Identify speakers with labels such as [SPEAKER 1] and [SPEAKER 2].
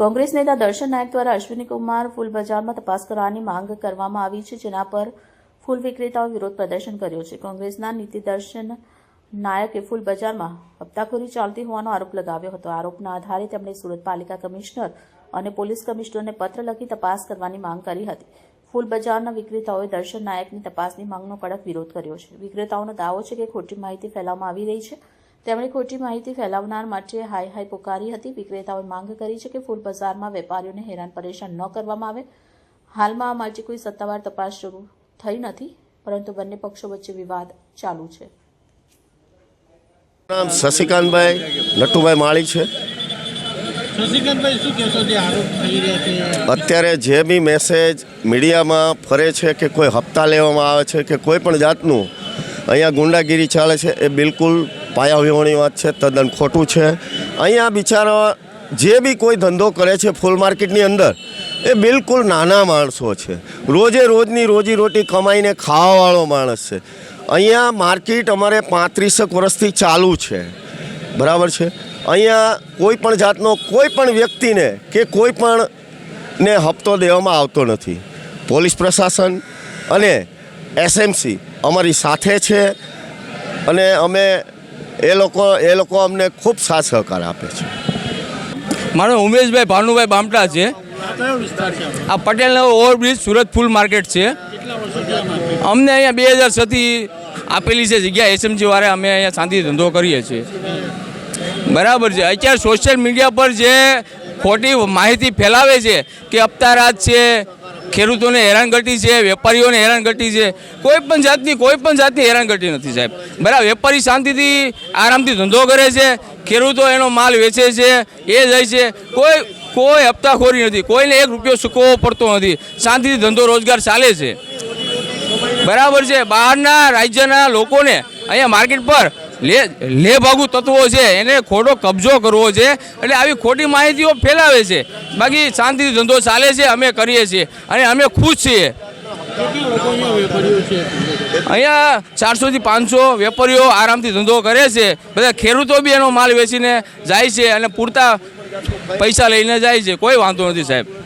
[SPEAKER 1] કોંગ્રેસ નેતા દર્શન નાયક દ્વારા અશ્વિની કુમાર ફૂલ બજારમાં તપાસ કરવાની માંગ કરવામાં આવી છે, જેના પર ફૂલ વિક્રેતાઓ વિરોધ પ્રદર્શન કર્યો છે. કોંગ્રેસના નીતિ દર્શન નાયકે ફૂલ બજારમાં હપ્તાખોરી ચાલતી હોવાનો આરોપ લગાવ્યો હતો. આરોપના આધારે તેમણે સુરત પાલિકા કમિશનર અને પોલીસ કમિશનરને પત્ર લખી તપાસ કરવાની માંગ કરી હતી. ફૂલ બજારના વિક્રેતાઓએ દર્શન નાયકની તપાસની માંગનો કડક વિરોધ કર્યો છે. વિક્રેતાઓનો દાવો છે કે ખોટી માહિતી ફેલાવવામાં આવી રહી છે. તેમણે ખોટી માહિતી ફેલાવનાર માટે હાઈ હાઈ પોકારી હતી. વિક્રેતાઓએ માંગ કરી છે કે ફૂલ બજારમાં વેપારીઓને હેરાન પરેશાન ન કરવામાં આવે. હાલમાં આ માટે કોઈ સત્તાવાર તપાસ શરૂ થઈ નથી પરંતુ બંને પક્ષો વચ્ચે વિવાદ ચાલુ છે.
[SPEAKER 2] નામ શશિકાંતભાઈ નટુભાઈ માળી છે.
[SPEAKER 3] શશિકાંતભાઈ શું કહેશો જે આરોપ થઈ રહ્યા છે?
[SPEAKER 2] અત્યારે જે બી મેસેજ મીડિયામાં ફરે છે કે કોઈ હપ્તા લેવામાં આવે છે કે કોઈ પણ જાતનું અહીંયા ગુંડાગીરી ચાલે છે એ બિલકુલ પાયાવિહોણી વાત છે, તદ્દન ખોટું છે. અહીંયા બિચારા જે બી કોઈ ધંધો કરે છે ફૂલ માર્કેટની અંદર, એ બિલકુલ નાના માણસો છે. રોજે રોજની રોજી રોટી કમાઈને ખાવાવાળો માણસ છે. અહીંયા માર્કેટ અમારે પાંત્રીસેક વર્ષથી ચાલુ છે. બરાબર છે? અહીંયા કોઈ પણ જાતનો કોઈ પણ વ્યક્તિને કે કોઈ પણ ને હપ્તો દેવામાં આવતો નથી. પોલીસ પ્રશાસન અને એસએમસી અમારી સાથે છે અને અમે એ લોકો એ લોકો અમને ખૂબ સાથ સહકાર આપે છે.
[SPEAKER 4] મારો ઉમેશભાઈ ભાનુભાઈ બામટા છે.
[SPEAKER 3] આ
[SPEAKER 4] પટેલનો ઓવરબ્રિજ સુરત ફૂલ માર્કેટ છે? અમને અહીંયા બે હજાર છથી આપેલી છે જગ્યા એસએમજી વાળા, અમે અહીંયા શાંતિ ધંધો કરીએ છીએ. બરાબર છે. અત્યારે સોશિયલ મીડિયા પર જે ખોટી માહિતી ફેલાવે છે, કે અપ્તારાત છે ખેડૂતોને હેરાનગતિ છે, વેપારીઓને હેરાનગતિ છે. કોઈ પણ જાતની, કોઈ પણ જાતની હેરાનગતિ નથી સાહેબ. બરાબર, વેપારી શાંતિથી, આરામથી ધંધો કરે છે, ખેડૂતો એનો માલ વેચે છે, એ જાય છે. કોઈ કોઈ હપ્તાખોરી નથી, કોઈને એક રૂપિયો ચૂકવવો પડતો નથી. શાંતિથી ધંધો, રોજગાર ચાલે છે. બરાબર છે, બહારના રાજ્યના લોકોને અહીંયા માર્કેટ પર લે લે ભાગુ તત્વો છે, એને ખોટો કબજો કરવો છે, એટલે આવી ખોટી માહિતીઓ ફેલાવે છે. બાકી શાંતિથી ધંધો ચાલે છે, અમે કરીએ છીએ, અને અમે ખુશ છીએ. અહીંયા ચારસોથી પાંચસો વેપારીઓ આરામથી ધંધો કરે છે, બધા ખેડૂતો બી એનો માલ વેચીને જાય છે અને પૂરતા પૈસા લઈને જાય છે, કોઈ વાંધો નથી સાહેબ.